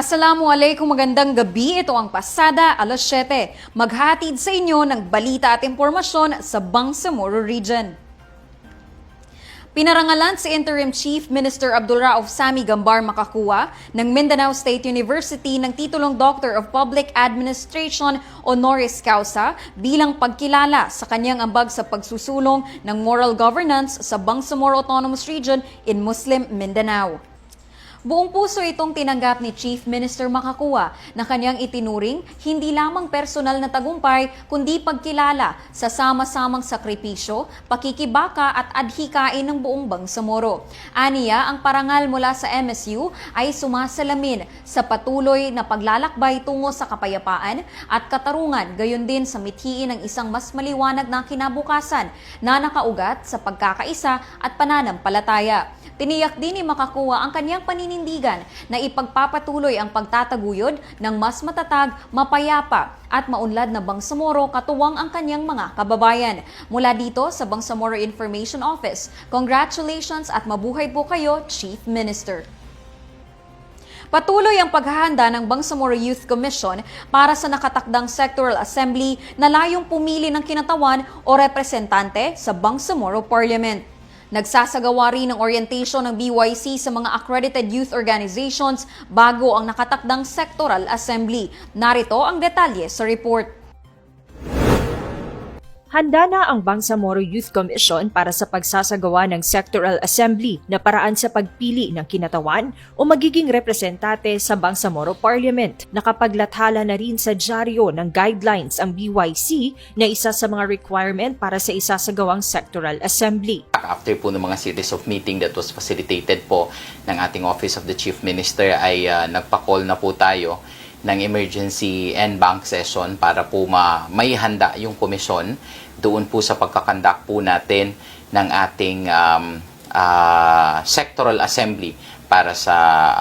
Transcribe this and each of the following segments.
Assalamualaikum, magandang gabi. Ito ang Pasada, alas 7. Maghatid sa inyo ng balita at impormasyon sa Bangsamoro Region. Pinarangalan si Interim Chief Minister Abdul Rauf Sami Gambar Makakuwa ng Mindanao State University ng titulong Doctor of Public Administration honoris causa bilang pagkilala sa kanyang ambag sa pagsusulong ng moral governance sa Bangsamoro Autonomous Region in Muslim Mindanao. Buong puso itong tinanggap ni Chief Minister Makakuwa na kanyang itinuring hindi lamang personal na tagumpay kundi pagkilala sa sama-samang sakripisyo, pakikibaka at adhikain ng buong Bangsamoro. Aniya, ang parangal mula sa MSU ay sumasalamin sa patuloy na paglalakbay tungo sa kapayapaan at katarungan gayon din sa mithiin ng isang mas maliwanag na kinabukasan na nakaugat sa pagkakaisa at pananampalataya. Tiniyak din ni Makakuha ang kanyang paninindigan na ipagpapatuloy ang pagtataguyod ng mas matatag, mapayapa at maunlad na Bangsamoro katuwang ang kanyang mga kababayan. Mula dito sa Bangsamoro Information Office, congratulations at mabuhay po kayo, Chief Minister. Patuloy ang paghahanda ng Bangsamoro Youth Commission para sa nakatakdang sectoral assembly na layong pumili ng kinatawan o representante sa Bangsamoro Parliament. Nagsasagawa rin ng orientation ng BYC sa mga accredited youth organizations bago ang nakatakdang sectoral assembly. Narito ang detalye sa report. Handa na ang Bangsamoro Youth Commission para sa pagsasagawa ng sectoral assembly na paraan sa pagpili ng kinatawan o magiging representante sa Bangsamoro Parliament. Nakapaglathala na rin sa dyaryo ng guidelines ang BYC na isa sa mga requirement para sa isasagawang sectoral assembly. After po ng mga series of meeting that was facilitated po ng ating Office of the Chief Minister ay uh, nagpa-call na po tayo ng emergency and bank session para po ma may handa yung komisyon doon po sa pagkakandak po natin ng ating um, uh, sectoral assembly para sa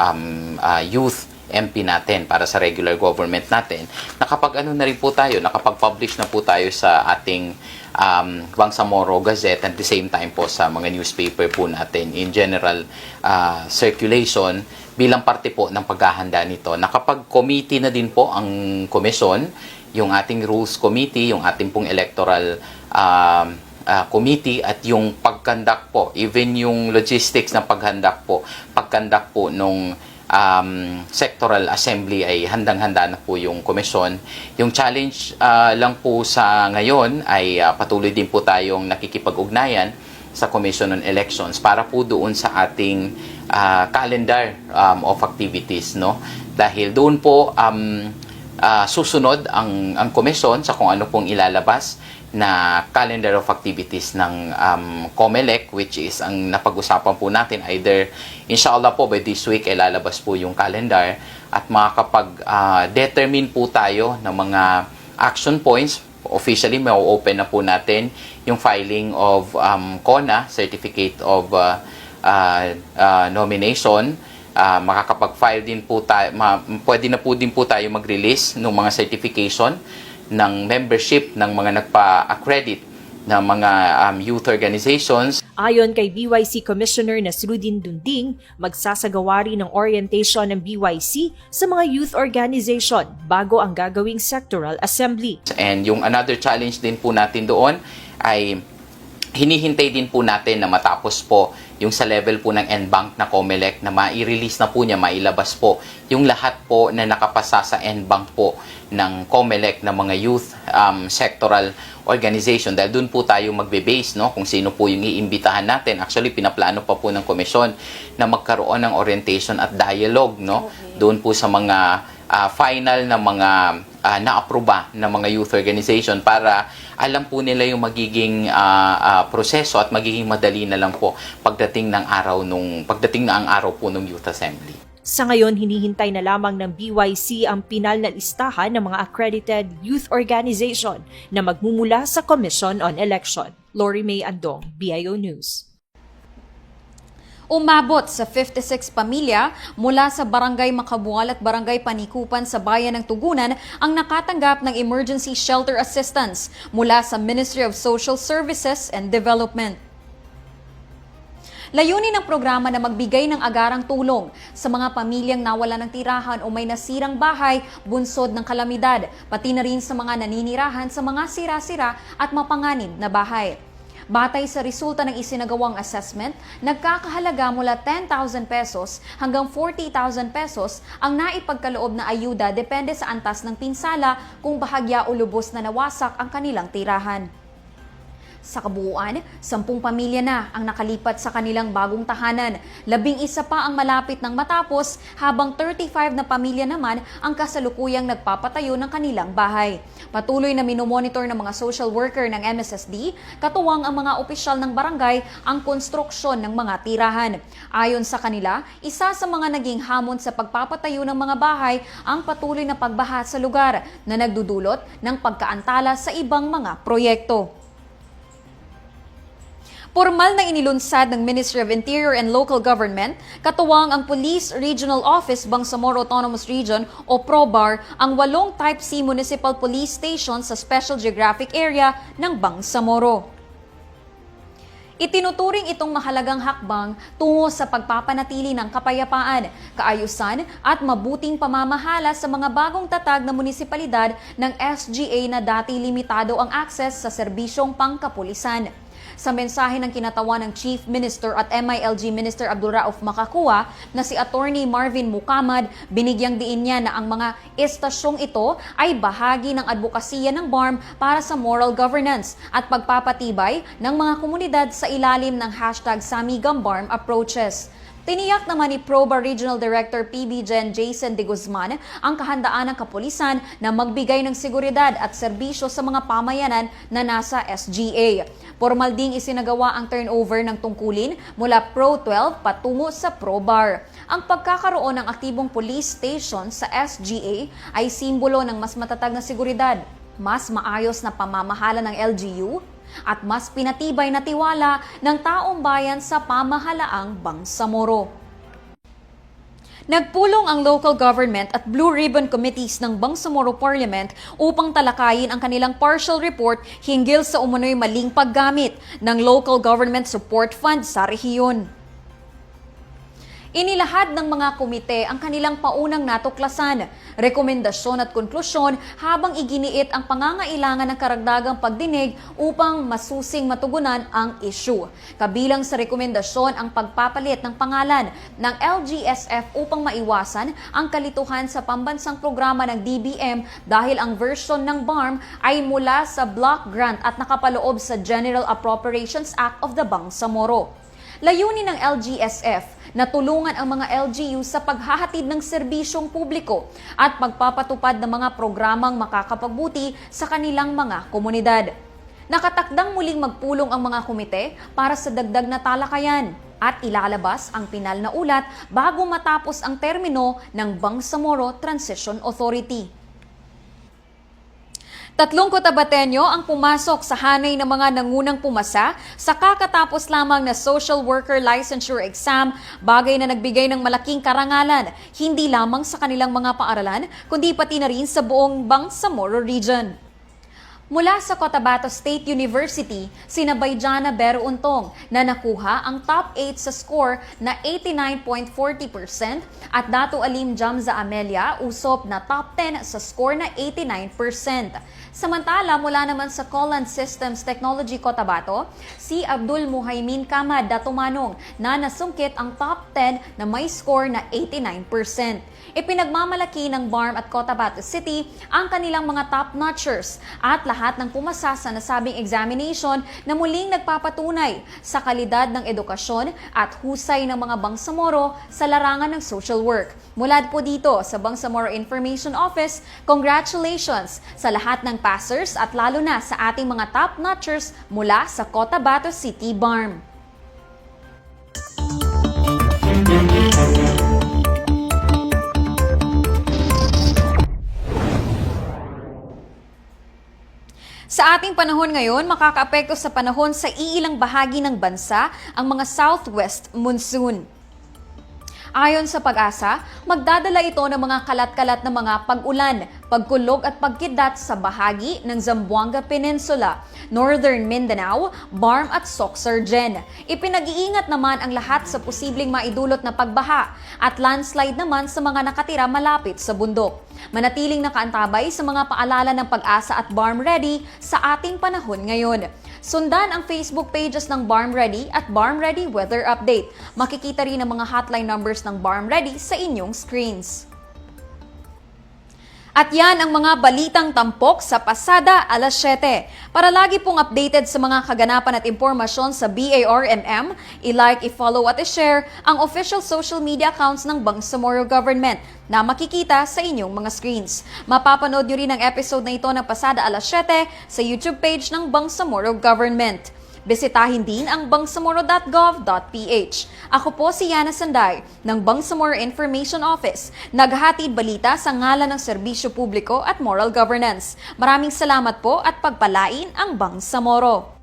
um, uh, youth MP natin para sa regular government natin. Nakapag ano na rin po tayo, nakapag-publish na po tayo sa ating um, Bangsamoro Gazette at the same time po sa mga newspaper po natin in general uh, circulation bilang parte po ng paghahanda nito. Nakapag-committee na din po ang komisyon, yung ating rules committee, yung ating pong electoral um, uh, committee at yung pagkandak po, even yung logistics ng paghandak po, pagkandak po nung um, sectoral assembly ay handang-handa na po yung komisyon. Yung challenge uh, lang po sa ngayon ay uh, patuloy din po tayong nakikipag-ugnayan sa Commission on Elections para po doon sa ating uh, calendar um, of activities no dahil doon po um, uh, susunod ang ang komisyon sa kung ano pong ilalabas na calendar of activities ng um, COMELEC which is ang napag-usapan po natin. Either inshallah po by this week ay lalabas po yung calendar. At makakapag-determine uh, po tayo ng mga action points. Officially may open na po natin yung filing of um, CONA Certificate of uh, uh, uh, Nomination uh, makakapag-file din po tayo ma- pwede na po din po tayo mag-release ng mga certification ng membership ng mga nagpa-accredit ng mga um, youth organizations Ayon kay BYC Commissioner Nasruddin Dunding, magsasagawa rin ng orientation ng BYC sa mga youth organization bago ang gagawing sectoral assembly. And yung another challenge din po natin doon ay hinihintay din po natin na matapos po yung sa level po ng NBank na COMELEC na mai-release na po niya, mailabas po yung lahat po na nakapasa sa NBank po ng COMELEC na mga youth um, sectoral organization. Dahil doon po tayo magbe-base no? Kung sino po yung iimbitahan natin. Actually pinaplano pa po ng komisyon na magkaroon ng orientation at dialogue no? Doon po sa mga uh, final na mga uh, naaproba ng mga youth organization para alam po nila yung magiging uh, uh, proseso at magiging madali na lang po pagdating ng araw nung pagdating na ang araw po ng youth assembly. Sa ngayon, hinihintay na lamang ng BYC ang pinal na listahan ng mga accredited youth organization na magmumula sa Commission on Election. Lori May Andong, BIO News. Umabot sa 56 pamilya mula sa Barangay Makabual at Barangay Panikupan sa Bayan ng Tugunan ang nakatanggap ng emergency shelter assistance mula sa Ministry of Social Services and Development. Layunin ng programa na magbigay ng agarang tulong sa mga pamilyang nawala ng tirahan o may nasirang bahay bunsod ng kalamidad, pati na rin sa mga naninirahan sa mga sira-sira at mapanganib na bahay. Batay sa resulta ng isinagawang assessment, nagkakahalaga mula 10,000 pesos hanggang 40,000 pesos ang naipagkaloob na ayuda depende sa antas ng pinsala kung bahagya o lubos na nawasak ang kanilang tirahan. Sa kabuuan, sampung pamilya na ang nakalipat sa kanilang bagong tahanan. Labing isa pa ang malapit ng matapos habang 35 na pamilya naman ang kasalukuyang nagpapatayo ng kanilang bahay. Patuloy na minomonitor ng mga social worker ng MSSD, katuwang ang mga opisyal ng barangay ang konstruksyon ng mga tirahan. Ayon sa kanila, isa sa mga naging hamon sa pagpapatayo ng mga bahay ang patuloy na pagbaha sa lugar na nagdudulot ng pagkaantala sa ibang mga proyekto. Formal na inilunsad ng Ministry of Interior and Local Government, katuwang ang Police Regional Office Bangsamoro Autonomous Region o PROBAR ang walong Type C Municipal Police Station sa Special Geographic Area ng Bangsamoro. Itinuturing itong mahalagang hakbang tungo sa pagpapanatili ng kapayapaan, kaayusan at mabuting pamamahala sa mga bagong tatag na munisipalidad ng SGA na dati limitado ang akses sa serbisyong pangkapulisan. Sa mensahe ng kinatawan ng Chief Minister at MILG Minister Abdul Rauf Makakua na si Attorney Marvin Mukamad, binigyang diin niya na ang mga estasyong ito ay bahagi ng advokasya ng BARM para sa moral governance at pagpapatibay ng mga komunidad sa ilalim ng hashtag SamiGamBARM approaches. Tiniyak naman ni PROBA Regional Director PB Gen Jason De Guzman ang kahandaan ng kapulisan na magbigay ng seguridad at serbisyo sa mga pamayanan na nasa SGA. Formal ding isinagawa ang turnover ng tungkulin mula Pro 12 patungo sa ProBar. Ang pagkakaroon ng aktibong police station sa SGA ay simbolo ng mas matatag na seguridad, mas maayos na pamamahala ng LGU, at mas pinatibay na tiwala ng taong bayan sa pamahalaang Bangsamoro. Nagpulong ang local government at Blue Ribbon Committees ng Bangsamoro Parliament upang talakayin ang kanilang partial report hinggil sa umano'y maling paggamit ng local government support fund sa rehiyon. Inilahad ng mga komite ang kanilang paunang natuklasan, rekomendasyon at konklusyon habang iginiit ang pangangailangan ng karagdagang pagdinig upang masusing matugunan ang issue. Kabilang sa rekomendasyon ang pagpapalit ng pangalan ng LGSF upang maiwasan ang kalituhan sa pambansang programa ng DBM dahil ang version ng BARM ay mula sa block grant at nakapaloob sa General Appropriations Act of the Bangsamoro. Layunin ng LGSF na tulungan ang mga LGU sa paghahatid ng serbisyong publiko at pagpapatupad ng mga programang makakapagbuti sa kanilang mga komunidad. Nakatakdang muling magpulong ang mga komite para sa dagdag na talakayan at ilalabas ang pinal na ulat bago matapos ang termino ng Bangsamoro Transition Authority. Tatlong kotabatenyo ang pumasok sa hanay ng mga nangunang pumasa sa kakatapos lamang na social worker licensure exam, bagay na nagbigay ng malaking karangalan, hindi lamang sa kanilang mga paaralan, kundi pati na rin sa buong Bangsamoro region. Mula sa Cotabato State University, sina Bayjana Bero Untong na nakuha ang top 8 sa score na 89.40% at Dato Alim Jamza Amelia usop na top 10 sa score na 89%. Samantala, mula naman sa Colland Systems Technology Cotabato, si Abdul Muhaymin Kamad Datumanong na nasungkit ang top 10 na may score na 89%. Ipinagmamalaki ng BARM at Cotabato City ang kanilang mga top-notchers at lahat ng pumasa sa nasabing examination na muling nagpapatunay sa kalidad ng edukasyon at husay ng mga Bangsamoro sa larangan ng social work. Mula po dito sa Bangsamoro Information Office, congratulations sa lahat ng passers at lalo na sa ating mga top-notchers mula sa Cotabato City BARM. Sa ating panahon ngayon, makakaapekto sa panahon sa iilang bahagi ng bansa ang mga southwest monsoon. Ayon sa pag-asa, magdadala ito ng mga kalat-kalat na mga pag-ulan, pagkulog at pagkidlat sa bahagi ng Zamboanga Peninsula, Northern Mindanao, Barm at Soxargen. Ipinag-iingat naman ang lahat sa posibleng maidulot na pagbaha at landslide naman sa mga nakatira malapit sa bundok. Manatiling nakaantabay sa mga paalala ng pag-asa at Barm Ready sa ating panahon ngayon. Sundan ang Facebook pages ng Barm Ready at Barm Ready Weather Update. Makikita rin ang mga hotline numbers ng Barm Ready sa inyong screens. At yan ang mga balitang tampok sa pasada alas 7. Para lagi pong updated sa mga kaganapan at impormasyon sa BARMM, i-like, i-follow at i-share ang official social media accounts ng Bangsamoro Government na makikita sa inyong mga screens. Mapapanood nyo rin ang episode na ito ng pasada alas 7 sa YouTube page ng Bangsamoro Government. Bisitahin din ang bangsamoro.gov.ph. Ako po si Yana Sanday ng Bangsamoro Information Office. Naghatid balita sa ngalan ng serbisyo publiko at moral governance. Maraming salamat po at pagpalain ang Bangsamoro.